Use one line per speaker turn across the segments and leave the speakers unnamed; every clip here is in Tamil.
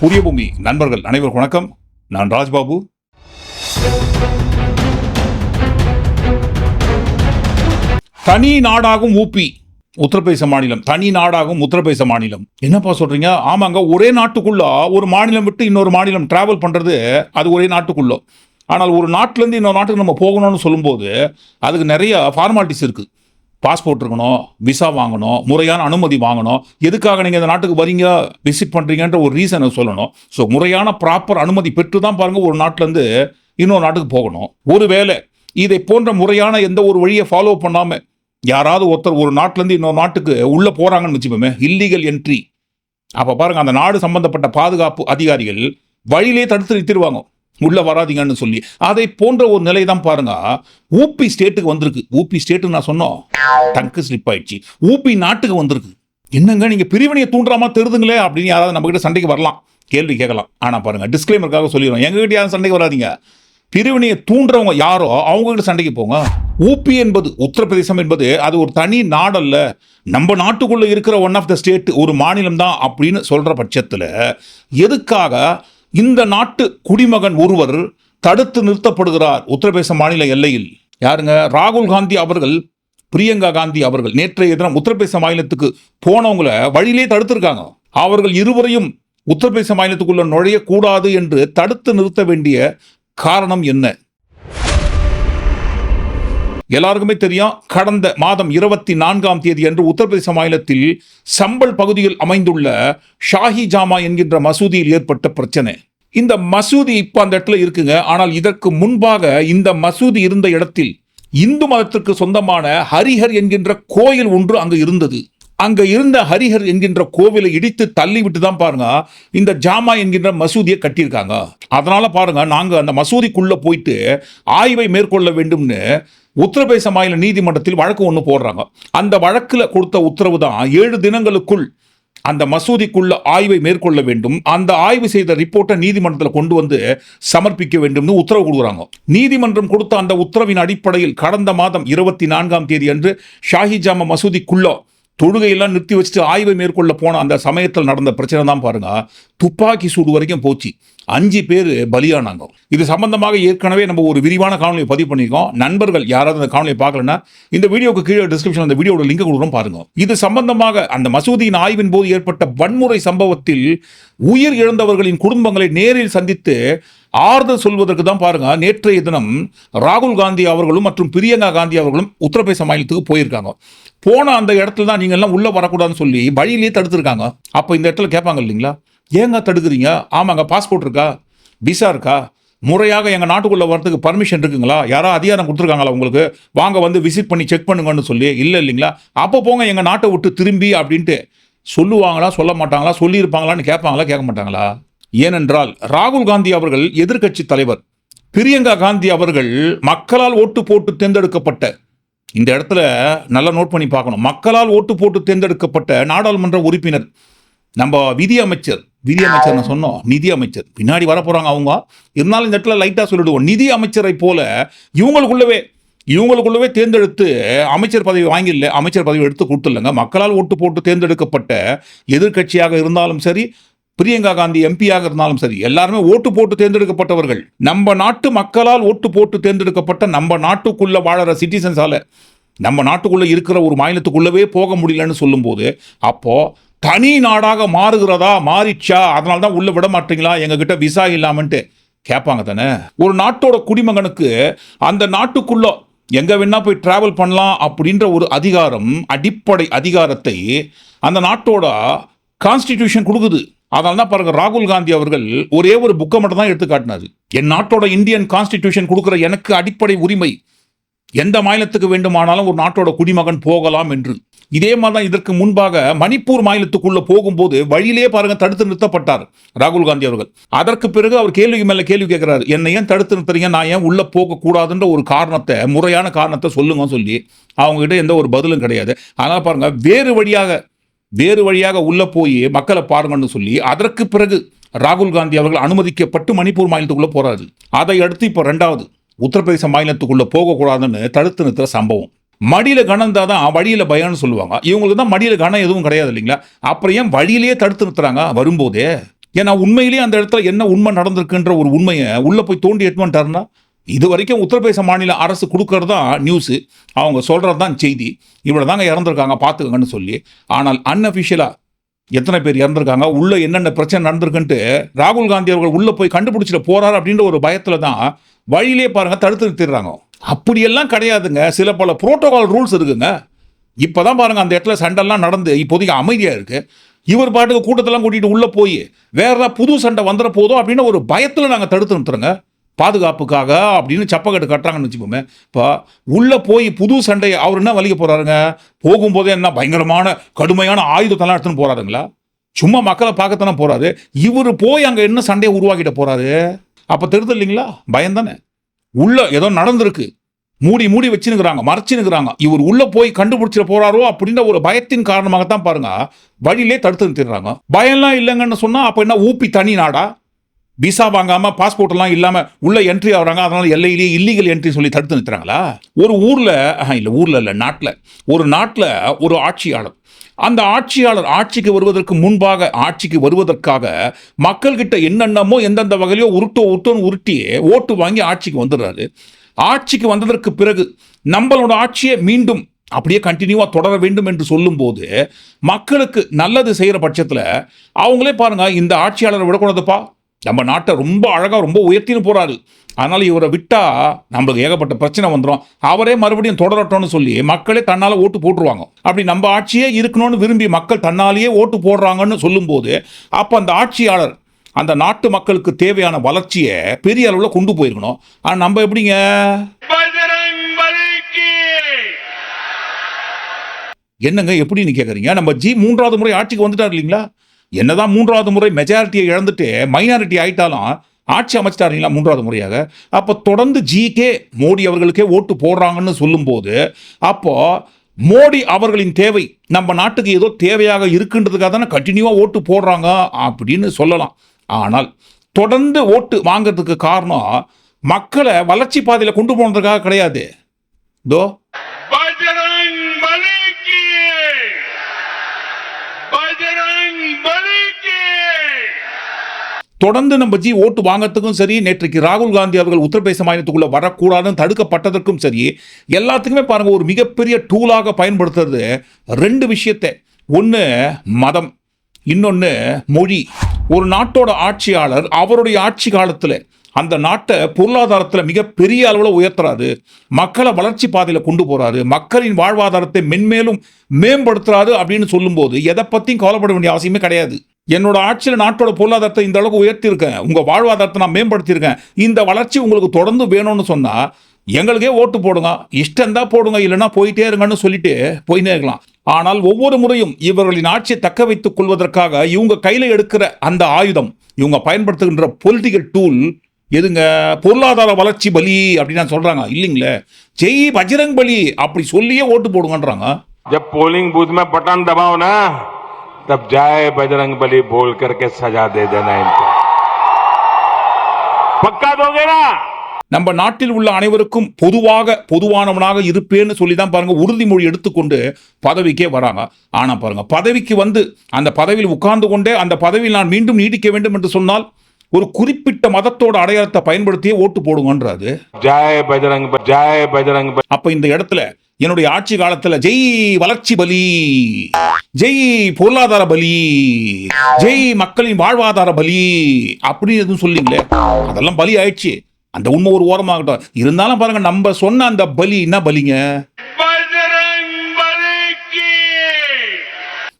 புதிய பூமி நண்பர்கள் அனைவருக்கும் வணக்கம். நான் ராஜ்பாபு. தனி நாடாகும் ஊபி உத்தரப்பிரதேச மாநிலம். தனி நாடாகும் உத்தரப்பிரதேச மாநிலம். என்னப்பா சொல்றீங்க? ஆமாங்க ஒரே நாட்டுக்குள்ள? ஒரு மாநிலம் விட்டு இன்னொரு மாநிலம் டிராவல் பண்றது அது ஒரே நாட்டுக்குள்ள? ஆனால் ஒரு நாட்டிலேருந்து இன்னொரு நாட்டுக்கு நம்ம போகணும்னு சொல்லும்போது அதுக்கு நிறைய ஃபார்மாலிட்டிஸ் இருக்குது பாஸ்போர்ட் இருக்கணும் விசா வாங்கணும் முறையான அனுமதி வாங்கணும். எதுக்காக நீங்கள் இந்த நாட்டுக்கு வரீங்க? விசிட் பண்ணுறீங்கன்ற ஒரு ரீசனை சொல்லணும். ஸோ முறையான ப்ராப்பர் அனுமதி பெற்று தான் பாருங்கள் ஒரு நாட்டிலேருந்து இன்னொரு நாட்டுக்கு போகணும். ஒருவேளை இதை போன்ற முறையான எந்த ஒரு வழியை ஃபாலோ பண்ணாமல் யாராவது ஒருத்தர் ஒரு நாட்டிலேருந்து இன்னொரு நாட்டுக்கு உள்ளே போகிறாங்கன்னு வச்சுப்போமே இல்லீகல் என்ட்ரி அப்போ பாருங்கள் அந்த நாடு சம்மந்தப்பட்ட பாதுகாப்பு அதிகாரிகள் வழியிலே தடுத்து நிறுத்திடுவாங்க. உள்ள வராதீங்கன்னு சொல்லி. அதை போன்ற ஒரு நிலை தான் பாருங்க. ஊபி ஸ்டேட்டுக்கு வந்திருக்கு. ஊபி ஸ்டேட்டு நான் சொன்னோம். டங்கு ஸ்லிப் ஆயிடுச்சு. ஊபி நாட்டுக்கு வந்திருக்கு. என்னங்க நீங்க பிரிவினையை தூண்டுறாமா தெரிதுங்களே அப்படின்னு யாராவது நம்ம கிட்ட சண்டைக்கு வரலாம். கேள்வி கேட்கலாம். ஆனா பாருங்க டிஸ்க்ளைமருக்காக சொல்லிடுவோம் எங்ககிட்ட யாரும் சண்டைக்கு வராதீங்க. பிரிவினையை தூண்டுறவங்க யாரோ அவங்க கிட்ட சண்டைக்கு போங்க. ஊபி என்பது உத்தரப்பிரதேசம் என்பது அது ஒரு தனி நாடல்ல நம்ம நாட்டுக்குள்ள இருக்கிற ஒன் ஆஃப் த ஸ்டேட் ஒரு மாநிலம் தான் அப்படின்னு சொல்ற பட்சத்தில் எதுக்காக இந்த நாட்டு குடிமகன் ஒருவர் தடுத்து நிறுத்தப்படுகிறார். உத்தரப்பிரதேச மாநில எல்லையில். யாருங்க? ராகுல் காந்தி அவர்கள் பிரியங்கா காந்தி அவர்கள். நேற்றைய தினம் உத்தரப்பிரதேச மாநிலத்துக்கு போனவங்கள வழியிலே தடுத்திருக்காங்க. அவர்கள் இருவரையும் உத்தரப்பிரதேச மாநிலத்துக்குள்ள நுழையக்கூடாது என்று தடுத்து நிறுத்த வேண்டிய காரணம் என்ன? எல்லாருக்குமே தெரியும் கடந்த மாதம் இருபத்தி நான்காம் தேதி அன்று உத்தரப்பிரதேச மாநிலத்தில் சம்பல் பகுதியில் அமைந்துள்ள ஷாஹி ஜாமா என்கின்ற மசூதியில் ஏற்பட்ட பிரச்சனை. இந்த மசூதி இப்போ அந்த இடத்துல இருக்குங்க. ஆனால் இதற்கு முன்பாக இந்த மசூதி இருந்த இடத்தில் இந்து மதத்திற்கு சொந்தமான ஹரிஹர் என்கின்ற கோயில் ஒன்று அங்கு இருந்தது. அங்க இருந்த ஹரிஹர் என்கின்ற கோவிலை இடித்து தள்ளிவிட்டு தான் பாருங்க இந்த ஜாமா என்கின்ற மசூதியை கட்டியிருக்காங்க. அதனால பாருங்க நாங்க அந்த மசூதிக்குள்ள போயிட்டு ஆய்வை மேற்கொள்ள வேண்டும்னு உத்தரப்பிரதேச மாநில நீதிமன்றத்தில் வழக்கு ஒன்று போடுறாங்க. அந்த வழக்கில் கொடுத்த உத்தரவு தான் ஏழு தினங்களுக்குள் அந்த மசூதிக்குள்ள ஆய்வை மேற்கொள்ள வேண்டும் அந்த ஆய்வு செய்த ரிப்போர்ட்டை நீதிமன்றத்தில் கொண்டு வந்து சமர்ப்பிக்க வேண்டும்னு உத்தரவு கொடுக்குறாங்க. நீதிமன்றம் கொடுத்த அந்த உத்தரவின் அடிப்படையில் கடந்த மாதம் இருபத்தி நான்காம் தேதி அன்று ஷாஹிஜாமா மசூதிக்குள்ள தொழுகையெல்லாம் நிறுத்தி வச்சுட்டு ஆய்வை மேற்கொள்ள போன அந்த சமயத்தில் நடந்த பிரச்சனை தான் பாருங்க. துப்பாக்கி சூடு வரைக்கும் போச்சு. அஞ்சு பேர் பலியானாங்க. இது சம்பந்தமாக ஏற்கனவே நம்ம ஒரு விரிவான காணொலியை பதிவு பண்ணியிருக்கோம். நண்பர்கள் யாராவது அந்த காணொலியை பார்க்கலன்னா இந்த வீடியோக்கு கீழே டிஸ்கிரிப்ஷன் அந்த வீடியோட லிங்க் கொடுக்குறோம் பாருங்க. இது சம்பந்தமாக அந்த மசூதியின் ஆய்வின் போது ஏற்பட்ட வன்முறை சம்பவத்தில் உயிர் இழந்தவர்களின் குடும்பங்களை நேரில் சந்தித்து ஆறுதல் சொல்வதற்கு தான் பாருங்க நேற்றைய தினம் ராகுல் காந்தி அவர்களும் மற்றும் பிரியங்கா காந்தி அவர்களும் உத்தரப்பிரதேச மாநிலத்துக்கு போயிருக்காங்க. போன அந்த இடத்துல தான் நீங்கள் எல்லாம் உள்ள வரக்கூடாதுன்னு சொல்லி வழியிலேயே தடுத்துருக்காங்க. அப்போ இந்த இடத்துல கேட்பாங்க இல்லைங்களா? ஏங்க தடுக்குறீங்க? ஆமாங்க பாஸ்போர்ட் இருக்கா? விசா இருக்கா? முறையாக எங்கள் நாட்டுக்குள்ளே வரதுக்கு பர்மிஷன் இருக்குங்களா? யாரோ அதிகாரம் கொடுத்துருக்காங்களா உங்களுக்கு? வாங்க வந்து விசிட் பண்ணி செக் பண்ணுங்கன்னு சொல்லி. இல்லை இல்லைங்களா? அப்போ போங்க எங்கள் நாட்டை விட்டு திரும்பி அப்படின்ட்டு சொல்லுவாங்களா சொல்ல மாட்டாங்களா சொல்லியிருப்பாங்களான்னு கேட்பாங்களா கேட்க மாட்டாங்களா? ஏனென்றால் ராகுல் காந்தி அவர்கள் எதிர்க்கட்சி தலைவர். பிரியங்கா காந்தி அவர்கள் மக்களால் ஓட்டு போட்டு தேர்ந்தெடுக்கப்பட்ட இந்த இடத்துல நல்லா நோட் பண்ணி பார்க்கணும். மக்களால் ஓட்டு போட்டு தேர்ந்தெடுக்கப்பட்ட நாடாளுமன்ற உறுப்பினர் நம்ம விதி அமைச்சர் விதி அமைச்சர் நான் சொன்னோம் நிதி அமைச்சர். பின்னாடி வர அவங்க. இருந்தாலும் இந்த இடத்துல லைட்டாக சொல்லிடுவோம். நிதி அமைச்சரை போல இவங்களுக்குள்ளவே இவங்களுக்குள்ளவே தேர்ந்தெடுத்து அமைச்சர் பதவி வாங்கிடல அமைச்சர் பதவி எடுத்து கொடுத்துடலங்க. மக்களால் ஓட்டு போட்டு தேர்ந்தெடுக்கப்பட்ட எதிர்க்கட்சியாக இருந்தாலும் சரி பிரியங்கா காந்தி எம்பியாக இருந்தாலும் சரி எல்லாருமே ஓட்டு போட்டு தேர்ந்தெடுக்கப்பட்டவர்கள். நம்ம நாட்டு மக்களால் ஓட்டு போட்டு தேர்ந்தெடுக்கப்பட்ட நம்ம நாட்டுக்குள்ள வாழற சிட்டிசன்ஸால நம்ம நாட்டுக்குள்ளே இருக்கிற ஒரு மாநிலத்துக்குள்ளவே போக முடியலன்னு சொல்லும்போது அப்போது தனி நாடாக மாறுகிறதா? மாறிச்சா அதனால தான் உள்ளே விட மாட்டீங்களா? எங்ககிட்ட விசா இல்லாமன்ட்டு. கேட்பாங்க தானே? ஒரு நாட்டோட குடிமகனுக்கு அந்த நாட்டுக்குள்ளே எங்கே வேணா போய் டிராவல் பண்ணலாம் அப்படின்ற ஒரு அதிகாரம் அடிப்படை அதிகாரத்தை அந்த நாட்டோட கான்ஸ்டிடியூஷன் கொடுக்குது. அதனால தான் பாருங்க ராகுல் காந்தி அவர்கள் ஒரே ஒரு புக்கை மட்டும் தான் எடுத்து காட்டினாரு. என் நாட்டோட இந்தியன் கான்ஸ்டிடியூஷன் கொடுக்குற எனக்கு அடிப்படை உரிமை எந்த மாநிலத்துக்கு வேண்டுமானாலும் ஒரு நாட்டோட குடிமகன் போகலாம் என்று. இதே மாதிரி தான் இதற்கு முன்பாக மணிப்பூர் மாநிலத்துக்குள்ள போகும்போது வழியிலே பாருங்க தடுத்து நிறுத்தப்பட்டார் ராகுல் காந்தி அவர்கள். அதற்கு பிறகு அவர் கேள்விக்கு மேல கேள்வி கேட்கிறார் என்னை ஏன் தடுத்து நிறுத்துறீங்க? நான் ஏன் உள்ள போக கூடாதுன்ற ஒரு காரணத்தை முறையான காரணத்தை சொல்லுங்க சொல்லி அவங்ககிட்ட எந்த ஒரு பதிலும் கிடையாது. அதனால பாருங்க வேறு வழியாக வேறு வழியாக உள்ளே போய் மக்களை பாருங்கன்னு சொல்லி அதற்கு பிறகு ராகுல் காந்தி அவர்கள் அனுமதிக்கப்பட்டு மணிப்பூர் மாநிலத்துக்குள்ளே போகிறாரு அதை அடுத்து இப்போ ரெண்டாவது உத்தரப்பிரதேச மாநிலத்துக்குள்ளே போகக்கூடாதுன்னு தடுத்து நிறுத்துகிற சம்பவம். மடியில் கனம் தான் வழியில் பயம்னு சொல்லுவாங்க. இவங்களுக்கு தான் மடியில் கனம் எதுவும் கிடையாது இல்லைங்களா? அப்புறம் ஏன் வழியிலேயே தடுத்து நிறுத்துறாங்க வரும்போதே? ஏன்னா உண்மையிலேயே அந்த இடத்துல என்ன உண்மை நடந்திருக்குன்ற ஒரு உண்மையை உள்ளே போய் தோண்டி எட்டு வந்துட்டாருன்னா இது வரைக்கும் உத்தரப்பிரதேச மாநில அரசு கொடுக்கறது தான் நியூஸு அவங்க சொல்கிறது தான் செய்தி. இவ்வளோ தாங்க இறந்துருக்காங்க பார்த்துக்கங்கன்னு சொல்லி. ஆனால் அன்அஃபிஷியலாக எத்தனை பேர் இறந்துருக்காங்க உள்ளே என்னென்ன பிரச்சனை நடந்திருக்குன்ட்டு ராகுல் காந்தி அவர்கள் உள்ளே போய் கண்டுபிடிச்சிட்டு போகிறார் அப்படின்ற ஒரு பயத்தில் தான் வழியிலே பாருங்கள் தடுத்து நிறுத்திடுறாங்க. அப்படியெல்லாம் கிடையாதுங்க. சில பல புரோட்டோகால் ரூல்ஸ் இருக்குங்க. இப்பதான் பாருங்கள் அந்த இடத்துல சண்டைலாம் நடந்து இப்போதைக்கு அமைதியாக இருக்குது இவர் பாட்டுக்கு கூட்டத்தெல்லாம் கூட்டிகிட்டு உள்ளே போய் வேறு ஏதாவது புது சண்டை வந்துட போதும் அப்படின்னு ஒரு பயத்தில் நாங்கள் தடுத்து நிறுத்துறோங்க. பாதுகாப்புக்காக அப்படின்னு சப்பக்கட்டு கட்டுறாங்கன்னு வச்சுக்கோமே. இப்போ உள்ளே போய் புது சண்டையை அவர் என்ன வலிக்க போகிறாருங்க போகும்போதே என்ன பயங்கரமான கடுமையான ஆயுதத்தெல்லாம் எடுத்துன்னு போகிறாருங்களா சும்மா மக்களை பார்க்கத்தானே போகிறாரு இவர் போய் அங்கே என்ன சண்டையை உருவாக்கிட்ட போகிறாரு அப்போ தெரிது இல்லைங்களா? பயம் தானே ஏதோ நடந்திருக்கு. மூடி மூடி வச்சுனுக்குறாங்க மறைச்சுனுக்குறாங்க. இவர் உள்ளே போய் கண்டுபிடிச்சிட போறாரோ அப்படின்ற ஒரு பயத்தின் காரணமாகத்தான் பாருங்க. வழியிலே தடுத்து நிறுத்திடுறாங்க. பயம்லாம் இல்லைங்கன்னு சொன்னால் அப்போ என்ன ஊப்பி தனி நாடா? விசா வாங்காம பாஸ்போர்ட் எல்லாம் இல்லாம உள்ள என்ட்ரி ஆகுறாங்க. அதனால எல்லையிலேயே இல்லீகல் என்ட்ரி சொல்லி தடுத்து நிறுத்துறாங்களா? ஒரு ஊர்ல இல்லை இல்ல ஊர்ல இல்லை நாட்டில். ஒரு நாட்டில் ஒரு ஆட்சியாளர். அந்த ஆட்சியாளர் ஆட்சிக்கு வருவதற்கு முன்பாக ஆட்சிக்கு வருவதற்காக மக்கள்கிட்ட என்னென்னமோ எந்தெந்த வகையிலோ உருட்டோ உருட்டோன்னு உருட்டி ஓட்டு வாங்கி ஆட்சிக்கு வந்துடுறாரு. ஆட்சிக்கு வந்ததற்கு பிறகு நம்மளோட ஆட்சியை மீண்டும் அப்படியே கண்டினியூவாக தொடர வேண்டும் என்று சொல்லும்போது மக்களுக்கு நல்லது செய்கிற பட்சத்தில் அவங்களே பாருங்கள் இந்த ஆட்சியாளரை விடக்கூடாதுப்பா. நம்ம நாட்டை ரொம்ப அழகாக ரொம்ப உயர்த்தின்னு போகிறாரு அதனால் இவரை விட்டால் நம்மளுக்கு ஏகப்பட்ட பிரச்சனை வந்துடும் அவரே மறுபடியும் தொடரட்டும்னு சொல்லி மக்களே தன்னால் ஓட்டு போட்டுருவாங்க. அப்படி நம்ம ஆட்சியே இருக்கணும்னு விரும்பி மக்கள் தன்னாலேயே ஓட்டு போடுறாங்கன்னு சொல்லும்போது அப்போ அந்த ஆட்சியாளர் அந்த நாட்டு மக்களுக்கு தேவையான வளர்ச்சியை பெரிய அளவில் கொண்டு போயிருக்கணும். ஆனால் நம்ம எப்படிங்க? என்னங்க எப்படின்னு கேட்குறீங்க நம்ம ஜி மூன்றாவது முறை ஆட்சிக்கு வந்துட்டார் இல்லைங்களா? என்னதான் மூன்றாவது முறை மெஜாரிட்டியை இழந்துட்டு மைனாரிட்டி ஆயிட்டாலும் ஆட்சி அமைச்சிட்டார் இல்லைங்களா மூன்றாவது முறையாக. அப்போ தொடர்ந்து ஜிக்கே மோடி அவர்களுக்கே ஓட்டு போடுறாங்கன்னு சொல்லும்போது அப்போது மோடி அவர்களின் தேவை நம்ம நாட்டுக்கு ஏதோ தேவையாக இருக்குன்றதுக்காக தானே கண்டினியூவாக ஓட்டு போடுறாங்க அப்படின்னு சொல்லலாம். ஆனால் தொடர்ந்து ஓட்டு வாங்குறதுக்கு காரணம் மக்களை வளர்ச்சி பாதையில் கொண்டு போனதுக்காக கிடையாது. தோ தொடர்ந்து நம்ம ஜி ஓட்டு வாங்கறதுக்கும் சரி நேற்றைக்கு ராகுல் காந்தி அவர்கள் உத்தரப்பிரதேச மாநிலத்துக்குள்ள வரக்கூடாதுன்னு தடுக்கப்பட்டதற்கும் சரி எல்லாத்துக்குமே பாருங்க ஒரு மிகப்பெரிய டூலாக பயன்படுத்துறது ரெண்டு விஷயத்தை. ஒன்று மதம் இன்னொன்று மொழி. ஒரு நாட்டோட ஆட்சியாளர் அவருடைய ஆட்சி காலத்தில் அந்த நாட்டை பொருளாதாரத்தில் மிகப்பெரிய அளவில் உயர்த்துறாரு மக்களை வளர்ச்சி பாதையில் கொண்டு போகிறாரு மக்களின் வாழ்வாதாரத்தை மென்மேலும் மேம்படுத்துறாரு அப்படின்னு சொல்லும்போது எதை பற்றியும் கவலைப்பட வேண்டிய அவசியமே கிடையாது. என்னோட ஆட்சியில் நாட்டோட பொருளாதாரத்தை இந்த அளவுக்கு உயர்த்தியிருக்கேன். உங்கள் வாழ்வாதாரத்தை நான் மேம்படுத்தியிருக்கேன். இந்த வளர்ச்சி உங்களுக்கு தொடர்ந்து வேணும்னு சொன்னால் எங்களுக்கே ஓட்டு போடுங்க. இஷ்டம்தான் போடுங்க இல்லைன்னா போயிட்டே இருங்கன்னு சொல்லிட்டு போயின்னே இருக்கலாம். ஆனால் ஒவ்வொரு முறையும் இவர்களின் ஆட்சியை தக்க வைத்துக் கொள்வதற்காக இவங்க கையில் எடுக்கிற அந்த ஆயுதம் இவங்க பயன்படுத்துகின்ற பொலிட்டிக்கல் டூல் எதுங்க பொருளாதார வளர்ச்சி பலி அப்படின்னு சொல்றாங்க. இல்லைங்களே ஜெய் பஜ்ரங் பலி அப்படி சொல்லியே ஓட்டு போடுங்கன்றாங்க.
போலிங் பூத் பட்டான் தபாவனா तब जय बजरंग बली बोल करके सजा दे देना इनको पक्का दोगे ना
நம்ம நாட்டில் உள்ள அனைவருக்கும் பொதுவாக பொதுவானவனாக இருப்பேன்னு சொல்லி தான் பாருங்க உறுதிமொழி எடுத்துக்கொண்டு பதவிக்கே வராங்க ஆனா பாருங்க பதவிக்கு வந்து அந்த பதவியில் உட்கார்ந்து கொண்டே அந்த பதவியில் நான் மீண்டும் நீடிக்க வேண்டும் என்று சொன்னால் ஒரு குறிப்பிட்ட மதத்தோட அடையாளத்தை பயன்படுத்தியே ஓட்டு போடுங்கன்றாரு
जय बजरंग ब- जय बजरंग बली
அப்ப இந்த இடத்துல என்னுடைய ஆட்சி காலத்துல ஜெய் வளர்ச்சி பலி ஜெய் பொருளாதார பலி ஜெய் மக்களின் வாழ்வாதார பலி அப்படின்னு எதுவும் சொல்லிங்களே? அதெல்லாம் பலி ஆயிடுச்சு. அந்த உண்மை ஒரு ஓரமாகட்டும். இருந்தாலும் பாருங்க நம்ம சொன்ன அந்த பலி என்ன பலிங்க?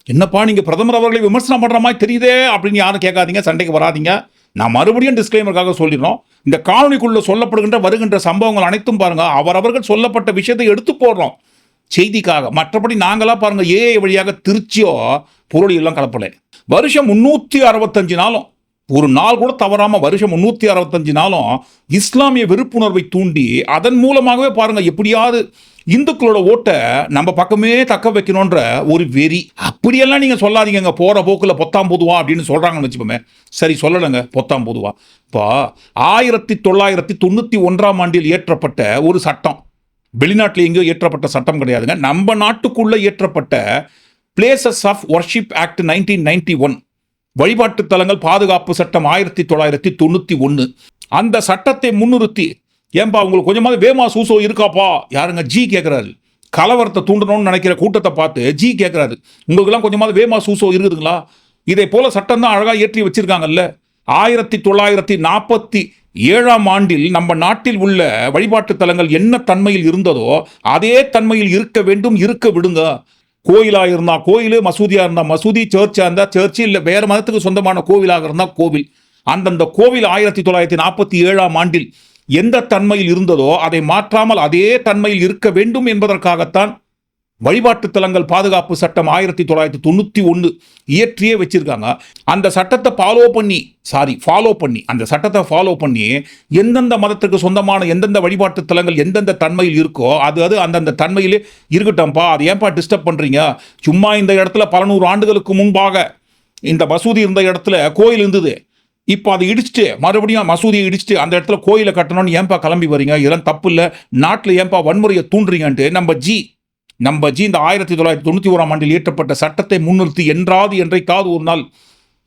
என்னப்பா நீங்க பிரதமர் அவர்களை விமர்சனம் பண்ற மாதிரி தெரியுதே அப்படின்னு யாரும் கேட்காதீங்க சண்டைக்கு வராதிங்க. நான் மறுபடியும் டிஸ்கிளைமருக்காக சொல்லிடுறோம். இந்த காணொலிக்குள்ள சொல்லப்படுகின்ற வருகின்ற சம்பவங்கள் அனைத்தும் பாருங்க அவரவர்கள் சொல்லப்பட்ட விஷயத்தை எடுத்து போடுறோம். செய்திக்காக. மற்றபடி நாங்களாம் பாருங்க ஏஐ வழியாக திருச்சியோ பொருள் எல்லாம் வருஷம் முன்னூத்தி அறுபத்தஞ்சு நாளும் ஒரு நாள் கூட தவறாமல் வருஷம் முந்நூற்றி அறுபத்தஞ்சு நாளும் இஸ்லாமிய வெறுப்புணர்வை தூண்டி அதன் மூலமாகவே பாருங்கள் எப்படியாவது இந்துக்களோட ஓட்டை நம்ம பக்கமே தக்க வைக்கணுன்ற ஒரு வெறி. அப்படியெல்லாம் நீங்கள் சொல்லாதீங்க போகிற போக்கில் பொத்தாம் பொதுவா அப்படின்னு சொல்கிறாங்கன்னு வச்சுப்போமே சரி சொல்லலைங்க பொத்தாம் பொதுவா. இப்போ ஆயிரத்தி தொள்ளாயிரத்தி தொண்ணூற்றி ஒன்றாம் ஆண்டில் இயற்றப்பட்ட ஒரு சட்டம். வெளிநாட்டில் எங்கேயோ இயற்றப்பட்ட சட்டம் கிடையாதுங்க. நம்ம நாட்டுக்குள்ளே இயற்றப்பட்ட places of worship act nineteen ninety one வழிபாட்டு தலங்கள் பாதுகாப்பு சட்டம் ஆயிரத்தி தொள்ளாயிரத்தி தொண்ணூற்றி ஒன்று அந்த சட்டத்தை முன்னிறுத்தி ஏன்பா உங்களுக்கு கொஞ்சமாவது வேமா சூசோ இருக்காப்பா? யாருங்க ஜி கேட்குறாரு கலவரத்தை தூண்டணும்னு நினைக்கிற கூட்டத்தை பார்த்து ஜி கேட்குறாரு உங்களுக்கெல்லாம் கொஞ்சமாவது வேமா சூசோ இருக்குதுங்களா? இதே போல சட்டம் தான் அழகாக ஏற்றி வச்சிருக்காங்கல்ல. ஆயிரத்தி தொள்ளாயிரத்தி நாற்பத்தி ஏழாம் ஆண்டில் நம்ம நாட்டில் உள்ள வழிபாட்டு தலங்கள் என்ன தன்மையில் இருந்ததோ அதே தன்மையில் இருக்க வேண்டும் இருக்க விடுங்க. கோயிலாக இருந்தால் கோயில் மசூதியாக இருந்தால் மசூதி சர்ச்சாக இருந்தால் சர்ச்சு இல்லை வேறு மதத்துக்கு சொந்தமான கோவிலாக இருந்தால் கோவில். அந்தந்த கோவில் ஆயிரத்தி தொள்ளாயிரத்தி நாற்பத்தி ஏழாம் ஆண்டில் எந்த தன்மையில் இருந்ததோ அதை மாற்றாமல் அதே தன்மையில் இருக்க வேண்டும் என்பதற்காகத்தான் வழிபாட்டு தலங்கள் பாதுகாப்பு சட்டம் ஆயிரத்தி தொள்ளாயிரத்தி தொண்ணூத்தி ஒன்று இயற்றியே வச்சிருக்காங்க. அந்த சட்டத்தை ஃபாலோ பண்ணி சாரி ஃபாலோ பண்ணி அந்த சட்டத்தை ஃபாலோ பண்ணி எந்தெந்த மதத்துக்கு சொந்தமான எந்தெந்த வழிபாட்டு தலங்கள் எந்தெந்த தன்மையில் இருக்கோ அது அது அந்தந்த தன்மையிலே இருக்கட்டும்ப்பா. அது ஏன்பா டிஸ்டர்ப் பண்ணுறீங்க சும்மா இந்த இடத்துல பல நூறு ஆண்டுகளுக்கு முன்பாக இந்த மசூதி இருந்த இடத்துல கோயில் இருந்தது. இப்போ அதை இடிச்சுட்டு மறுபடியும் மசூதியை இடிச்சுட்டு அந்த இடத்துல கோயிலை கட்டணும்னு ஏன்பா கிளம்பி வரீங்க? இதெல்லாம் தப்பு இல்லை. நாட்டில் ஏன்பா வன்முறையை தூண்டுறீங்கன்ட்டு நம்ம ஜி நம்ம ஜி இந்த ஆயிரத்தி தொள்ளாயிரத்தி தொண்ணூற்றி ஓராம் ஆண்டில் இயற்றப்பட்ட சட்டத்தை முன்னிறுத்தி என்றாது என்றைக்காவது ஒரு நாள்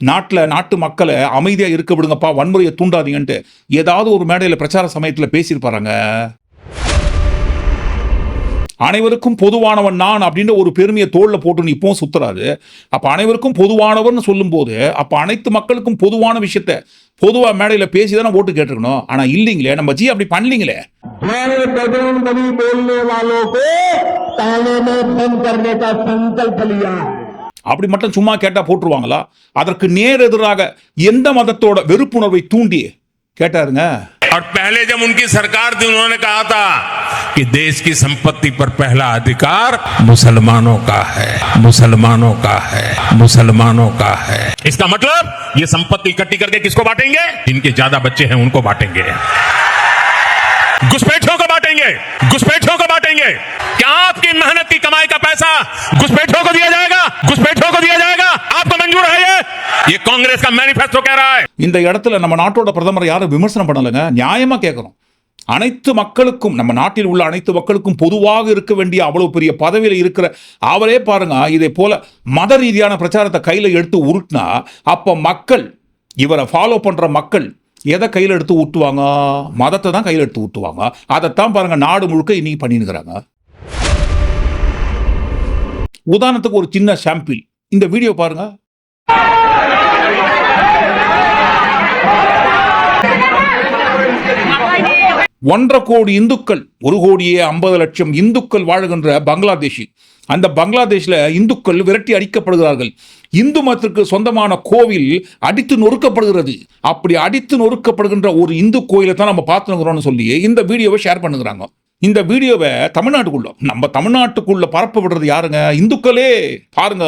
நாட்டில் நாட்டு மக்களை அமைதியாக இருக்க விடுங்கப்பா வன்முறையை தூண்டாதீங்கன்ட்டு ஏதாவது ஒரு மேடையில் பிரச்சார சமயத்தில் பேசியிருப்பாருங்க? அனைவருக்கும் பொதுவானவன் நான் அப்படின்ற ஒரு பெருமையை தோல்ல போட்டு இப்பவும் சுத்துறாரு அப்ப அனைவருக்கும் பொதுவானவர்னு சொல்லும்போது அப்ப அனைத்து மக்களுக்கும் பொதுவான விஷயத்த பொதுவா மேடையில பேசி தானே ஓட்டு கேட்டிருக்கணும் ஆனா இல்லைங்களே நம்ம ஜி அப்படி பண்ணலீங்களே
मैंने बजरंग बली बोलने वालों को ताले में बंद करने का संकल्प लिया है
அப்படி மட்டும் சும்மா கேட்டா போட்டுருவாங்களா அதற்கு நேர் எதிராக எந்த மதத்தோட வெறுப்புணர்வை தூண்டி கேட்டாருங்க
और पहले जब उनकी सरकार थी उन्होंने कहा था कि देश की संपत्ति पर पहला अधिकार मुसलमानों का है मुसलमानों का है मुसलमानों का है इसका मतलब ये संपत्ति इकट्ठी करके किसको बांटेंगे जिनके ज्यादा बच्चे हैं उनको बांटेंगे घुसपैठियों को बांटेंगे घुसपैठियों को बांटेंगे क्या आपकी मेहनत की कमाई का पैसा घुसपैठियों को दिया जाएगा घुसपैठियों को दिया जाएगा आपको मंजूर है ये ये कांग्रेस का मैनिफेस्टो कह रहा है
இந்த இடத்துல நம்ம நாட்டோட பிரதமரை யாரும் விமர்சனம் பண்ணலைங்க நியாயமா கேட்குறோம் அனைத்து மக்களுக்கும் நம்ம நாட்டில் உள்ள அனைத்து மக்களுக்கும் பொதுவாக இருக்க வேண்டிய அவ்வளவு பெரிய பதவியில் இருக்கிற அவரே பாருங்க இதே போல மத ரீதியான பிரச்சாரத்தை கையில் எடுத்து உருட்டினா அப்போ மக்கள் இவரை ஃபாலோ பண்ணுற மக்கள் எதை கையில் எடுத்து ஊட்டுவாங்க? மதத்தை தான் கையில் எடுத்து ஊட்டுவாங்க. அதைத்தான் பாருங்க நாடு முழுக்க இன்னைக்கு பண்ணினுக்கிறாங்க. உதாரணத்துக்கு ஒரு சின்ன சாம்பிள் இந்த வீடியோ பாருங்கள் ஒன்றரை கோடி இந்துக்கள் ஒரு கோடியே ஐம்பது லட்சம் இந்துக்கள் வாழுகின்ற பங்களாதேஷி அந்த பங்களாதேஷில் இந்துக்கள் விரட்டி அடிக்கப்படுகிறார்கள். இந்து மதத்திற்கு சொந்தமான கோவில் அடித்து நொறுக்கப்படுகிறது. அப்படி அடித்து நொறுக்கப்படுகின்ற ஒரு இந்து கோயிலை தான் நம்ம பார்த்துக்கிறோம்னு சொல்லி இந்த வீடியோவை ஷேர் பண்ணுகிறாங்க. இந்த வீடியோவை தமிழ்நாட்டுக்குள்ள நம்ம தமிழ்நாட்டுக்குள்ள பரப்ப விடுறது யாருங்க? இந்துக்களே பாருங்க.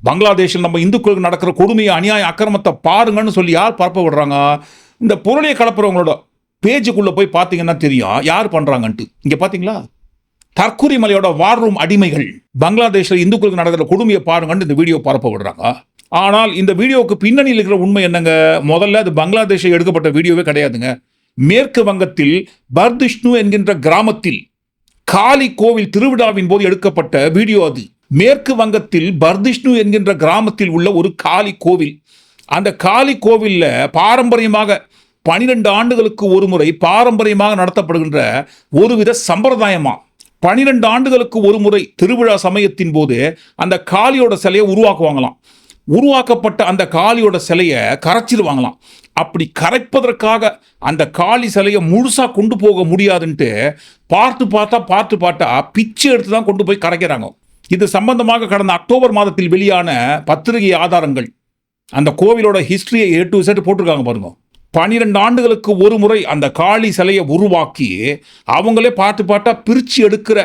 பங்களாதேஷில் நம்ம இந்துக்களுக்கு நடக்கிற கொடுமையை அநியாய அக்கிரமத்தை பாருங்கன்னு சொல்லி யார் பரப்ப விடுறாங்க? இந்த பொருளையை கலப்புறவங்களோட பேஜுக்குள்ளே போய் பார்த்தீங்கன்னா தெரியும். யார் பண்ணுறாங்கன்ட்டு இங்கே பார்த்தீங்களா? தற்கொலை மலையோட வார் அடிமைகள். பங்களாதேஷில் இந்துக்களுக்கு நடக்கிற கொடுமையை பாருங்கன்னு இந்த வீடியோ பரப்ப விடுறாங்க. ஆனால் இந்த வீடியோவுக்கு பின்னணியில் இருக்கிற உண்மை என்னங்க? முதல்ல அது பங்களாதேஷில் எடுக்கப்பட்ட வீடியோவே கிடையாதுங்க. மேற்கு வங்கத்தில் பர்திஷ்ணு என்கின்ற கிராமத்தில் காளி கோவில் திருவிழாவின் போது எடுக்கப்பட்ட வீடியோ அது. மேற்கு வங்கத்தில் பர்திஷ்ணு என்கின்ற கிராமத்தில் உள்ள ஒரு காளி கோவில். அந்த காளி கோவிலில் பாரம்பரியமாக பனிரெண்டு ஆண்டுகளுக்கு ஒரு முறை பாரம்பரியமாக நடத்தப்படுகின்ற ஒருவித சம்பிரதாயமா? பனிரெண்டு ஆண்டுகளுக்கு ஒரு முறை திருவிழா சமயத்தின் போது அந்த காளியோட சிலையை உருவாக்குவாங்களாம். உருவாக்கப்பட்ட அந்த காளியோட சிலையை கரைச்சிடுவாங்களாம் அப்படி கரைப்பதற்காக அந்த காளி சிலையை முழுசாக கொண்டு போக முடியாதுன்ட்டு பார்த்து பார்த்தா பார்த்து பார்த்தா பிச்சை எடுத்து தான் கொண்டு போய் கரைக்கிறாங்க. இது சம்பந்தமாக கடந்த அக்டோபர் மாதத்தில் வெளியான பத்திரிகை ஆதாரங்கள். அந்த கோவிலோட ஹிஸ்ட்ரியை ஏ டு செட் போட்டிருக்காங்க பாருங்கள் பனிரெண்டு ஆண்டுகளுக்கு ஒரு முறை அந்த காளி சிலையை உருவாக்கி அவங்களே பாட்டு பார்த்தா பிரித்து எடுக்கிற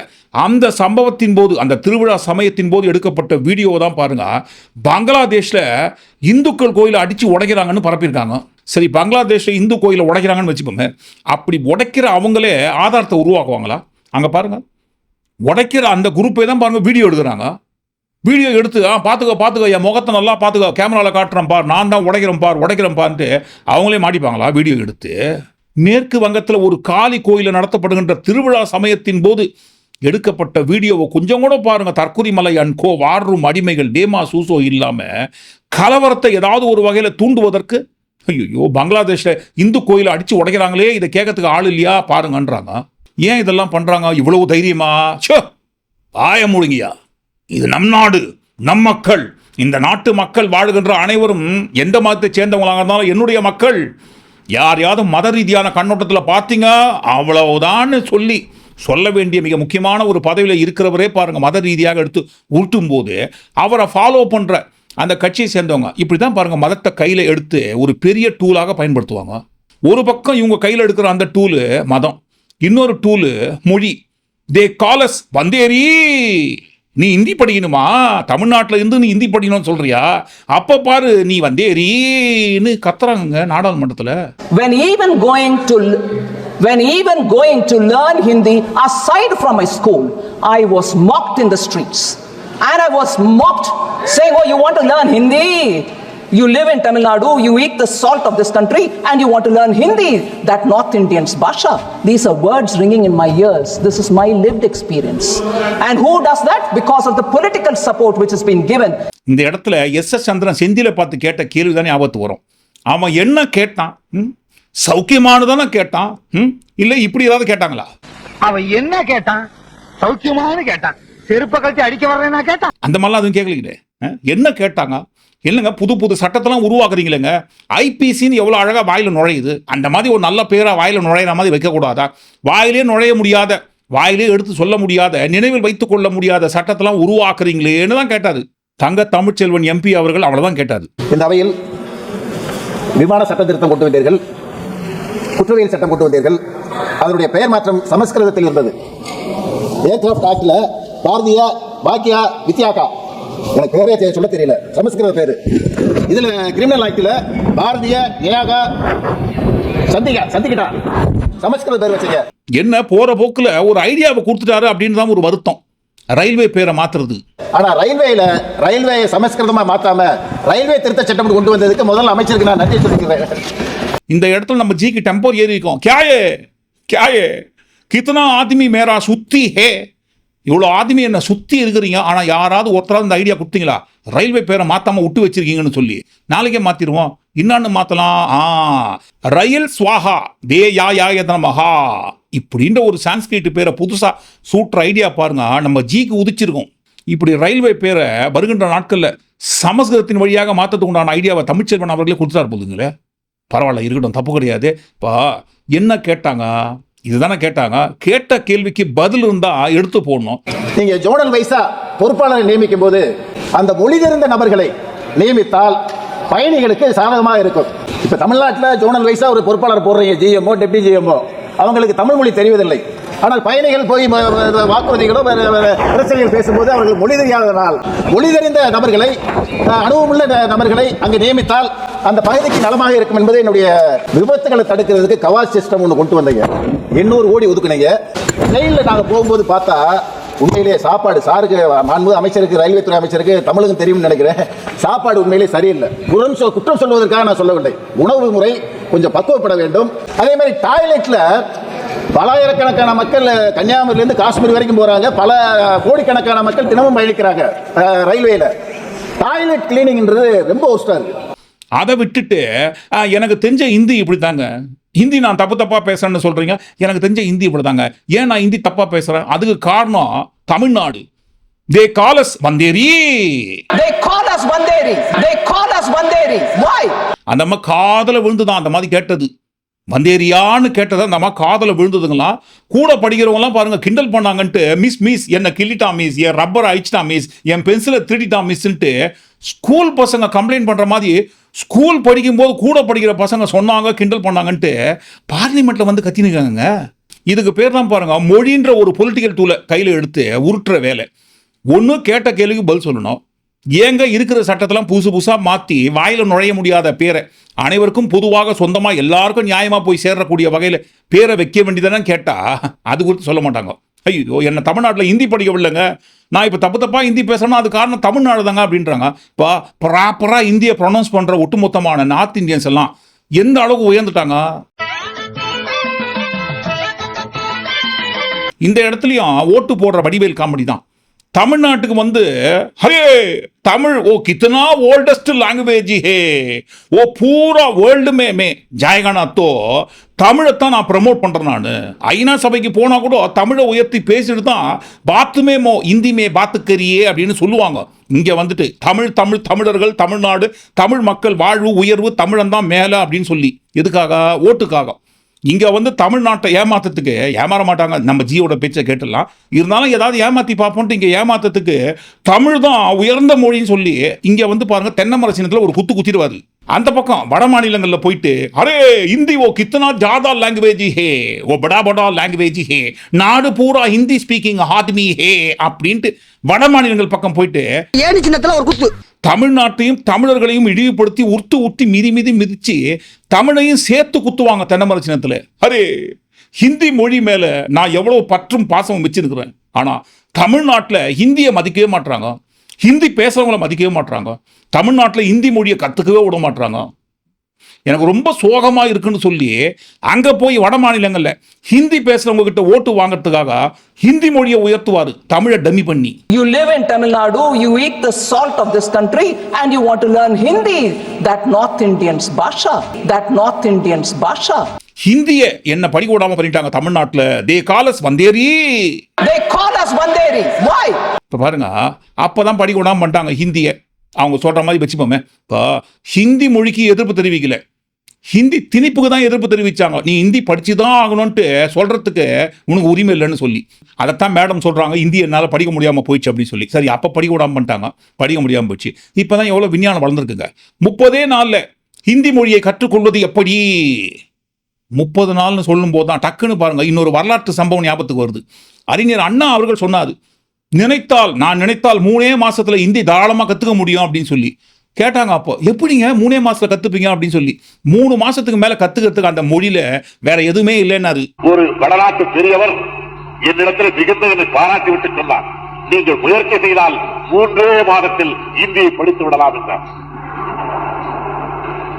அந்த சம்பவத்தின் போது அந்த திருவிழா சமயத்தின் போது எடுக்கப்பட்ட வீடியோ தான் பாருங்கள் பங்களாதேஷில் இந்துக்கள் கோயிலை அடித்து உடைக்கிறாங்கன்னு பரப்பியிருக்காங்க. சரி பங்களாதேஷில் இந்து கோயிலை உடைக்கிறாங்கன்னு வச்சுப்போமே அப்படி உடைக்கிற அவங்களே ஆதாரத்தை உருவாக்குவாங்களா? அங்கே பாருங்கள் உடைக்கிற அந்த குரூப்பே தான் பாருங்க வீடியோ எடுக்கிறாங்க. வீடியோ எடுத்து ஆ பார்த்துக்கோ பார்த்துக்கோ என் முகத்தை நல்லா பார்த்துக்கோ கேமராவில் காட்டுறேன் பார். நான் தான் உடைக்கிறேன் பார் உடைக்கிறேன் பார்ன்ட்டு அவங்களே மாட்டிப்பாங்களா வீடியோ எடுத்து? மேற்கு வங்கத்தில் ஒரு காளி கோயிலில் நடத்தப்படுகின்ற திருவிழா சமயத்தின் போது எடுக்கப்பட்ட வீடியோவை கொஞ்சம் கூட பாருங்க. தற்குறிமலை அண்ட் கோ வாடரும் அடிமைகள் டேமா சூசோ இல்லாமல் கலவரத்தை ஏதாவது ஒரு வகையில் தூண்டுவதற்கு ஐயோ பங்களாதேஷில் இந்து கோயிலை அடித்து உடைக்கிறாங்களே இதை கேட்கறதுக்கு ஆள் இல்லையா? பாருங்கன்றாங்க. ஏன் இதெல்லாம் பண்ணுறாங்க இவ்வளவு தைரியமா? ச்சே ஆய முழுங்கியா இது நம் நாடு நம் மக்கள். இந்த நாட்டு மக்கள் வாழுகின்ற அனைவரும் எந்த மதத்தை சேர்ந்தவங்களாக இருந்தாலும் என்னுடைய மக்கள். யாரையாவது மத ரீதியான கண்ணோட்டத்தில் பார்த்தீங்க? அவ்வளவுதான்னு சொல்லி சொல்ல வேண்டிய மிக முக்கியமான ஒரு பதவியில் இருக்கிறவரே பாருங்கள் மத ரீதியாக எடுத்து உருட்டும் போது அவரை ஃபாலோ பண்ணுற அந்த கட்சியை சேர்ந்தவங்க இப்படி தான் பாருங்கள் மதத்தை கையில் எடுத்து ஒரு பெரிய டூலாக பயன்படுத்துவாங்க. ஒரு பக்கம் இவங்க கையில் எடுக்கிற அந்த டூலு மதம் இன்னொரு டூலு மொழி. தே காலஸ் வந்தேரி. நீ ஹிந்தி படிக்கணுமா தமிழ்நாட்டில் இருந்து நீ ஹிந்தி படிக்கணும்னு சொல்றியா அப்போ பாரு நீ வந்தேரின்னு கத்துறாங்க நாடாளுமன்றத்தில்
when even going to when even going to learn hindi aside from my school i was mocked in the streets and i was mocked saying oh you want to learn hindi you live in tamil nadu you eat the salt of this country and you want to learn hindi that north indians bhasha these are words ringing in my ears this is my lived experience and who does that because of the political support which has been given
இந்த இடத்துல எஸ் எஸ் சந்திரன் செந்தில பார்த்து கேட்ட கேள்வி தானே ஆபத்து வரும் அவன் என்ன கேட்டான் ம்? சௌக்கியமானதானே கேட்டான் ம்? இல்லை இப்படி ஏதாவது கேட்டாங்களா
அவன் என்ன கேட்டான் சௌக்கியமானு கேட்டான் செருப்ப கழிச்சு அடிக்க வர்றேன்னா கேட்டான்
அந்த மாதிரிலாம் அதுவும் கேட்கலீங்களே? என்ன கேட்டாங்க இல்லைங்க புது புது சட்டத்தெல்லாம் உருவாக்குறீங்களேங்க? ஐபிசின்னு எவ்வளோ அழகாக வாயில் நுழையுது. அந்த மாதிரி ஒரு நல்ல பேராக வாயில் நுழையிற மாதிரி வைக்கக்கூடாதா? வாயிலே நுழைய முடியாத வாயிலே எடுத்து சொல்ல முடியாத நினைவில் வைத்துக் கொள்ள முடியாத சட்டத்தெல்லாம் உருவாக்குறீங்களேன்னு தான் கேட்டாது தங்க தமிழ்ச்செல்வன் எம்பி அவர்கள் அவ்வளோதான் கேட்டாது
இந்த அவையில் விமான சட்ட திருத்தம் கொண்டு வந்தீர்கள் குற்றவியல் சட்டம் கொண்டு வந்தீர்கள் அதனுடைய பெயர் மாற்றம் சமஸ்கிருதத்தில் இருந்தது. ஏர்கிராஃப்ட் ஆக்டில் பாரதிய பாக்கியா வித்யாகா எனக்கு பேரே சொல்ல தெரியல. சமஸ்கிருத பேரு. இதுல கிரிமினல் ஆக்டில் பாரதிய ஏகா சந்திகா சந்திக்கிட்டா. சமஸ்கிருத பேர் வச்சீங்க
என்ன போற போக்குல ஒரு ஐடியாவை கொடுத்துட்டாரு அப்படின்னு தான் ஒரு வருத்தம். ரயில்வே பேரை மாத்துறது.
ஆனா ரயில்வேல ரயில்வே சமஸ்கிருதமா மாத்தாம ரயில்வே திருத்த சட்டம் கொண்டு வந்ததுக்கு முதல்ல அமைச்சருக்கு நான் நன்றி சொல்லிக்கிறேன்.
இந்த இடத்துல நம்ம ஜிக்கு டெம்போ ஏறி இருக்கோம் கியாயே? கியாயே? கித்தனா ஆத்மி மேரா சுத்தி ஹே? இவ்வளோ ஆதமி என்ன சுற்றி இருக்கிறீங்க ஆனால் யாராவது ஒருத்தராவது இந்த ஐடியா கொடுத்தீங்களா? ரயில்வே பேரை மாற்றாமல் விட்டு வச்சிருக்கீங்கன்னு சொல்லி. நாளைக்கே மாற்றிடுவோம் இன்னான்னு மாற்றலாம் ஆ ரயில் ஸ்வாஹா தே யா யாயதன மகா இப்படின்ற ஒரு சான்ஸ்கிரிட் பேரை புதுசாக சூட்டுற ஐடியா பாருங்க. நம்ம ஜிக்கு உதிச்சிருக்கோம். இப்படி ரயில்வே பேரை வருகின்ற நாட்களில் சமஸ்கிருதத்தின் வழியாக மாற்றத்துக்கு உண்டான ஐடியாவை தமிழ்ச்செல்வன் அவர்களே கொடுத்துட்டார் போதுங்களே பரவாயில்ல இருக்கட்டும் தப்பு கிடையாது. இப்போ என்ன கேட்டாங்க? இதுதானே கேட்டாங்க. கேட்ட கேள்விக்கு பதில் இருந்தா எடுத்து போடணும்.
நீங்க ஜோனல் வைஸா பொறுப்பாளரை நியமிக்கும் போது அந்த மொழி தெரிந்த நபர்களை நியமித்தால் பயணிகளுக்கு சாதகமாக இருக்கும். இப்ப தமிழ்நாட்டில் ஜோனல் வைஸா ஒரு பொறுப்பாளர் போடுறீங்க. GMO deputy GMO. அவங்களுக்கு தமிழ் மொழி தெரிவதில்லை. ஆனால் பயணிகள் போய் வாக்குறுதிகளோ பிரச்சனைகள் பேசும்போது அவர்கள் மொழி தெரியாததனால் மொழி தெரிந்த நபர்களை அனுபவமுள்ள ந- நபர்களை அங்கு நியமித்தால் அந்த பகுதிக்கு நலமாக இருக்கும் என்பது என்னுடைய விபத்துகளை தடுக்கிறதுக்கு கவாஸ் சிஸ்டம் ஒன்று கொண்டு வந்தீங்க. எண்ணூறு ஓடி ஒதுக்குனீங்க. ட்ரெயினில் நாங்கள் போகும்போது பார்த்தா உண்மையிலேயே சாப்பாடு சாருக்கு மாண்பு அமைச்சருக்கு ரயில்வே துறை அமைச்சருக்கு தமிழுக்கும் தெரியும்னு நினைக்கிறேன். சாப்பாடு உண்மையிலே சரியில்லை. குரம் சொல் குற்றம் சொல்வதற்காக நான் சொல்லவில்லை. உணவு முறை கொஞ்சம் பக்குவப்பட வேண்டும். அதே மாதிரி டாய்லெட்டில் பலாயிரக்கணக்கான மக்கள் கன்னியாகுமரியிலேருந்து காஷ்மீர் வரைக்கும் போகிறாங்க பல கோடிக்கணக்கான மக்கள் தினமும் பயணிக்கிறாங்க ரயில்வேயில் டாய்லெட் கிளீனிங்ன்றது ரொம்ப ஒஸ்டா இருக்குது
அதை விட்டுட்டு எனக்கு தெரிஞ்ச ஹிந்தி இப்படி தாங்க ஹிந்தி நான் தப்பு தப்பா பேசுறேன்னு சொல்றீங்க. எனக்கு தெரிஞ்ச ஹிந்தி இப்படி தாங்க ஏன் நான் ஹிந்தி தப்பா பேசுறேன்? அதுக்கு காரணம் தமிழ்நாடு. தே காலஸ் வந்தேரி
they call us banderi they call us banderi why?
அந்த அம்மா காதல விழுந்துதான் அந்த மாதிரி கேட்டது. வந்தேரியான்னு கேட்டதை அந்த அம்மா காதல விழுந்ததுங்களாம் கூட படிக்கிறவங்கலாம் பாருங்க கிண்டல் பண்ணாங்கன்ட்டு மிஸ் மிஸ் என்ன கிள்ளிட்டா மிஸ் என் ரப்பர் அழிச்சிட்டா மிஸ் என் பென்சிலை திருடிட்டா மிஸ்ன்ட்டு ஸ்கூல் பசங்க கம்ப்ளைண்ட் பண்ற மாதிரி ஸ்கூல் படிக்கும்போது கூட படிக்கிற பசங்க சொன்னாங்க கிண்டல் பண்ணாங்கன்ட்டு பார்லிமெண்ட்டில் வந்து கத்தினுக்காங்க இதுக்கு பேர் தான் பாருங்கள் மொழின்ற ஒரு பொலிட்டிக்கல் டூலை கையில் எடுத்து உருட்டுற வேலை. ஒன்று கேட்ட கேள்விக்கு பதில் சொல்லணும். ஏங்க இருக்கிற சட்டத்தெல்லாம் புதுசு புதுசாக மாற்றி வாயில் நுழைய முடியாத பேரை அனைவருக்கும் பொதுவாக சொந்தமாக எல்லாருக்கும் நியாயமாக போய் சேரக்கூடிய வகையில் பேரை வைக்க வேண்டியதானே கேட்டால் அது குறித்து சொல்ல மாட்டாங்க. ஐயோ என்ன தமிழ்நாட்டில் ஹிந்தி படிக்கவில்லைங்க நான் இப்போ தப்பு தப்பாக ஹிந்தி பேசணும் அது காரணம் தமிழ்நாடு தாங்க அப்படின்றாங்க. இப்போ ப்ராப்பராக இந்தியை ப்ரொனவுன்ஸ் பண்ணுற ஒட்டுமொத்தமான நார்த் இந்தியன்ஸ் எல்லாம் எந்த அளவுக்கு உயர்ந்துட்டாங்க? இந்த இடத்துலையும் ஓட்டு போடுற வடிவேல் காமெடி தான் தமிழ்நாட்டுக்கு வந்து ஹரே தமிழ் ஓ கித்தனா ஓல்டஸ்ட் லாங்குவேஜ் ஹே. ஓ பூரா வேர்ல்டுமே மே மே. ஜாயகானா தோ தமிழைத்தான் நான் ப்ரமோட் பண்ணுறேன் நான். ஐநா சபைக்கு போனால் கூட தமிழை உயர்த்தி பேசிட்டு தான் பாத்துமே மோ இந்திமே பாத்துக்கரியே அப்படின்னு சொல்லுவாங்க. இங்கே வந்துட்டு தமிழ் தமிழ் தமிழர்கள் தமிழ்நாடு தமிழ் மக்கள் வாழ்வு உயர்வு தமிழன் தான் மேலே அப்படின்னு சொல்லி. எதுக்காக? ஓட்டுக்காக. இங்க வந்து தமிழ்நாட்டை ஏமாத்தத்துக்கு ஏமாற மாட்டாங்க. நம்ம ஜியோட பேச்சை கேட்டுடலாம். இருந்தாலும் ஏதாவது ஏமாத்தி பார்ப்போம்ட்டு இங்க ஏமாத்தத்துக்கு தமிழ் தான் உயர்ந்த மொழின்னு சொல்லி இங்க வந்து பாருங்க தென்னமர சின்னத்தில் ஒரு குத்து குத்திடுவாரு. அந்த பக்கம் வட மாநிலங்களில் போயிட்டு அரே ஹிந்தி ஓ கித்தனா ஜாதா லாங்குவேஜ் ஹே ஓ படா படா லாங்குவேஜ் ஹே நாடு பூரா ஹிந்தி ஸ்பீக்கிங் ஆத்மி ஹே அப்படின்ட்டு வட மாநிலங்கள் பக்கம் போயிட்டு
ஏனி சின்னத்தில் ஒரு குத்து.
தமிழ்நாட்டையும் தமிழர்களையும் இழிவுபடுத்தி உருத்து உத்தி மிதி மிதி மிதிச்சு தமிழையும் சேர்த்து குத்துவாங்க தென்னமர சின்னத்தில். அரே ஹிந்தி மொழி மேல நான் எவ்வளவு பற்றும் பாசமும் வச்சிருக்கிறேன். ஆனா தமிழ்நாட்டில் ஹிந்தியை மதிக்கவே மாட்றாங்க. ஹிந்தி பேசுறவங்கள மதிக்கவே மாட்றாங்க. தமிழ்நாட்டில் ஹிந்தி மொழியை கத்துக்கவே விட மாட்றாங்க. எனக்கு ரொம்ப சோகமா இருக்குன்னு சொல்லி அங்க போய் வட மாநிலங்கள்ல ஹிந்தி பேசுறவங்க கிட்ட ஓட்டு வாங்குறதுக்காக ஹிந்தி மொழியை உயர்த்துவாரு தமிழை டம்மி பண்ணி
live in Tamil Nadu, you eat the salt of this country, and you want to learn Hindi. That North Indians Basha. That North Indians Basha.
ஹிந்தியை என்ன படிக்க விடாம பண்ணிட்டாங்க தமிழ்நாட்டில் தே காலஸ் வந்தேரி
They call us Banderi. Why?
இப்போ பாருங்க அப்பதான் படிக்க விடாம பண்ணிட்டாங்க ஹிந்தியை அவங்க சொல்கிற மாதிரி வச்சுப்போமே. இப்போ ஹிந்தி மொழிக்கு எதிர்ப்பு தெரிவிக்கல. ஹிந்தி திணிப்புக்கு தான் எதிர்ப்பு தெரிவித்தாங்க நீ ஹிந்தி படித்து தான் ஆகணும்ன்ட்டு சொல்கிறதுக்கு உனக்கு உரிமை இல்லைன்னு சொல்லி. அதைத்தான் மேடம் சொல்கிறாங்க ஹிந்தி என்னால் படிக்க முடியாமல் போயிடுச்சு அப்படின்னு சொல்லி. சரி அப்போ படிக்க விடாமல் பண்ணிட்டாங்க. படிக்க முடியாமல் போச்சு இப்போதான் எவ்வளோ விஞ்ஞானம் வளர்ந்துருக்குங்க. முப்பதே நாளில் ஹிந்தி மொழியை கற்றுக்கொள்வது எப்படி? முப்பது நாள்னு சொல்லும் போது தான் டக்குன்னு பாருங்கள் இன்னொரு வரலாற்று சம்பவம் ஞாபகத்துக்கு வருது. அறிஞர் அண்ணா அவர்கள் சொன்னார் நினைத்தால் நான் நினைத்தால் மூணே மாசத்துல ஹிந்தி தாராளமா கத்துக்க முடியும் அப்படின்னு சொல்லி. கேட்டாங்க அப்போ எப்படிங்க மூணே மாசத்துல கத்துப்பீங்க? அப்படின்னு சொல்லி. மூணு மாசத்துக்கு மேல கத்துக்கிறதுக்கு அந்த மொழியில வேற எதுவுமே இல்லைன்னாரு.
ஒரு வடநாட்டு பெரியவர் என்னிடத்தில் மிகுந்த பாராட்டி விட்டு சொன்னார். நீங்கள் முயற்சி செய்தால் மூன்றே மாதத்தில் இந்தியை படித்து விடலாம் என்றார்.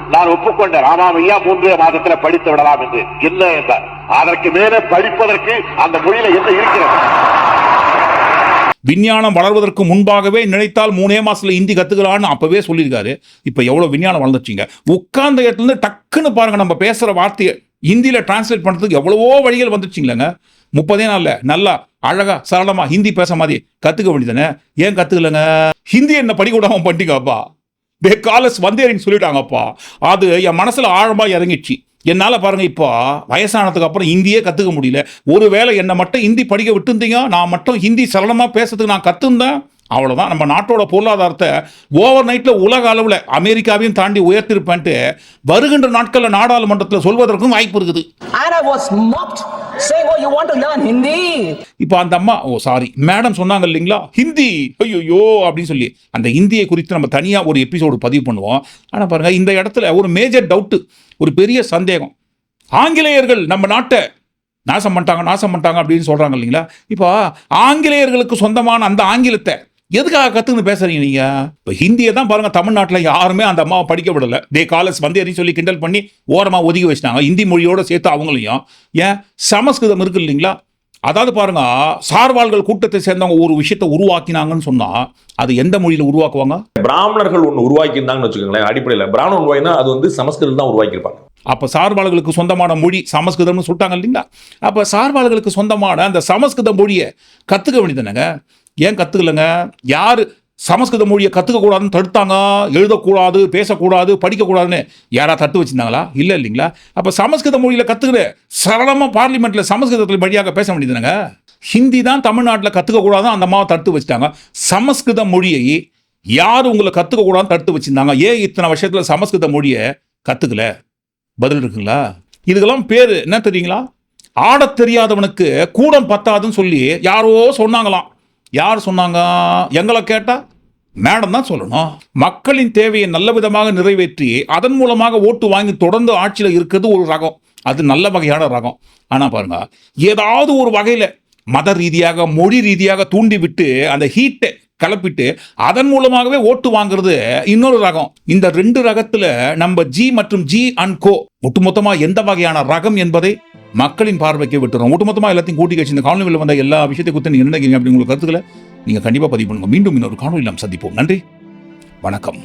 நான் ஒப்புக்கொண்டேன் ராமாவையா மூன்றே மாதத்துல படித்து விடலாம் என்று. என்ன? என்றார். அதற்கு மேலே படிப்பதற்கு அந்த மொழியில என்ன இருக்கிறது?
விஞ்ஞானம் வளர்வதற்கு முன்பாகவே நினைத்தால் மூணே மாசத்துல ஹிந்தி கத்துக்கலான்னு அப்பவே சொல்லியிருக்காரு. இப்போ எவ்வளோ விஞ்ஞானம் வளர்ந்துச்சுங்க உட்கார்ந்த இடத்துலேருந்து டக்குன்னு பாருங்க நம்ம பேசுகிற வார்த்தையை ஹிந்தியில் டிரான்ஸ்லேட் பண்ணுறதுக்கு எவ்வளவோ வழிகள் வந்துச்சுங்களேங்க முப்பதே நாளில் நல்லா அழகா சரளமாக ஹிந்தி பேச மாதிரி கற்றுக்க வேண்டியதானே ஏன் கற்றுக்கலங்க ஹிந்தி என்ன படிக்கூடாமல் விடாம பண்ணிட்டீங்கப்பா தே காலஸ் வந்தேரின்னு சொல்லிட்டாங்கப்பா. அது என் மனசில் ஆழமாக இறங்கிடுச்சு. என்னால் பாருங்கள் இப்போ வயசானதுக்கு அப்புறம் ஹிந்தியே கற்றுக்க முடியல. ஒருவேளை என்னை மட்டும் ஹிந்தி படிக்க விட்டுருந்தீங்க நான் மட்டும் ஹிந்தி சரளமாக பேசுறதுக்கு நான் கற்றுந்தேன் அவ்வளவுதான். நம்ம நாட்டோட பொருளாதாரத்தை ஓவர் நைட்ல உலக அளவுல அமெரிக்காவையும் தாண்டி உயர்த்திருப்பேன்ட்டு வருகின்ற நாட்கள்ல நாடாளுமன்றத்தில் சொல்வதற்கும் வாய்ப்பு இருக்குது.
Oh?
இப்போ அந்த அம்மா ஓ சாரி மேடம் சொன்னாங்க இல்லைங்களா? ஹிந்தி ஐயோ அப்படின்னு சொல்லி. அந்த ஹிந்தியை குறித்து நம்ம தனியாக ஒரு எபிசோடு பதிவு பண்ணுவோம். ஆனால் பாருங்க இந்த இடத்துல ஒரு மேஜர் டவுட்டு ஒரு பெரிய சந்தேகம். ஆங்கிலேயர்கள் நம்ம நாட்டை நாசம் பண்ணிட்டாங்க நாசம் பண்ணிட்டாங்க அப்படின்னு சொல்றாங்க இல்லைங்களா? இப்போ ஆங்கிலேயர்களுக்கு சொந்தமான அந்த ஆங்கிலத்தை எதுக்காக கத்துன்னு பேசுறீங்க நீங்க? இப்போ ஹிந்தியை தான் பாருங்க தமிழ்நாட்டில் யாருமே அந்த அம்மாவை படிக்க விடல. தே காலஸ் வந்தேரின்னு சொல்லி கிண்டல் பண்ணி ஓரமா ஒதுக்கி வச்சிட்டாங்க. ஹிந்தி மொழியோட சேர்த்து அவங்களையும். ஏன்? சமஸ்கிருதம் இருக்கு இல்லைங்களா? அதாவது பாருங்க சார்வாள்கள் கூட்டத்தை சேர்ந்தவங்க ஒரு விஷயத்தை உருவாக்கினாங்கன்னு சொன்னா அது எந்த மொழியில உருவாக்குவாங்க?
பிராமணர்கள் ஒன்று உருவாக்கியிருந்தாங்கன்னு வச்சுக்கோங்களேன் அடிப்படையில். பிராமணன் உருவாக்கினா அது வந்து சமஸ்கிருதம் தான் உருவாக்கியிருப்பாங்க.
அப்ப சார்பாளர்களுக்கு சொந்தமான மொழி சமஸ்கிருதம்னு சொல்லிட்டாங்க இல்லைங்களா? அப்ப சார்பாளர்களுக்கு சொந்தமான அந்த சமஸ்கிருத மொழியை கத்துக்க வேண்டியதுனங்க ஏன் கற்றுக்கலங்க யார் சமஸ்கிருத மொழியை கற்றுக்கக்கூடாதுன்னு தடுத்தாங்க? எழுதக்கூடாது பேசக்கூடாது படிக்கக்கூடாதுன்னு யாராவது தட்டு வச்சிருந்தாங்களா? இல்லை இல்லைங்களா? அப்போ சமஸ்கிருத மொழியில் கற்றுக்கிற சரளமாக பார்லிமெண்ட்டில் சமஸ்கிருதத்தில் வழியாக பேச வேண்டியதுனங்க ஹிந்தி தான் தமிழ்நாட்டில் கற்றுக்கக்கூடாதுன்னு அந்த அம்மாவை தடுத்து வச்சுட்டாங்க. சமஸ்கிருத மொழியை யார் உங்களை கற்றுக்கக்கூடாதுன்னு கூடாதுன்னு தடுத்து வச்சிருந்தாங்க? ஏன் இத்தனை வருஷத்தில் சமஸ்கிருத மொழியை கற்றுக்கல பதில் இருக்குங்களா? இதுக்கெல்லாம் பேர் என்ன தெரியுங்களா? ஆடத் தெரியாதவனுக்கு கூடம் பத்தாதுன்னு சொல்லி யாரோ சொன்னாங்களாம். யார் சொன்னாங்க? எங்களை கேட்டா? மேடம் தான் சொல்லணும். மக்களின் தேவையை நல்ல விதமாக நிறைவேற்றி அதன் மூலமாக ஓட்டு வாங்கி தொடர்ந்து ஆட்சியில் இருக்கிறது ஒரு ரகம். அது நல்ல வகையான ரகம். ஆனால் பாருங்க ஏதாவது ஒரு வகையில் மத ரீதியாக மொழி ரீதியாக தூண்டி விட்டு அந்த ஹீட்டை கலப்பிட்டு அதன் மூலமாகவே ஓட்டு வாங்குறது இன்னொரு ரகம். இந்த ரெண்டு ரகத்துல நம்ம ஜி மற்றும் ஜி அண்ட் கோ ஒட்டுமொத்தமா எந்த வகையான ரகம் என்பதை மக்களின் பார்வைக்கு விட்டுறோம். ஒட்டுமொத்தமா எல்லாத்தையும் கூட்டி கட்சி இந்த காணொலியில் வந்த எல்லா விஷயத்தை குறித்து நீங்க என்ன நினைக்கிறீங்க அப்படி உங்களுக்கு கருத்துக்களை நீங்க கண்டிப்பா பதிவு பண்ணுங்க. மீண்டும் இன்னொரு காணொலி நாம் சந்திப்போம். நன்றி. வணக்கம்.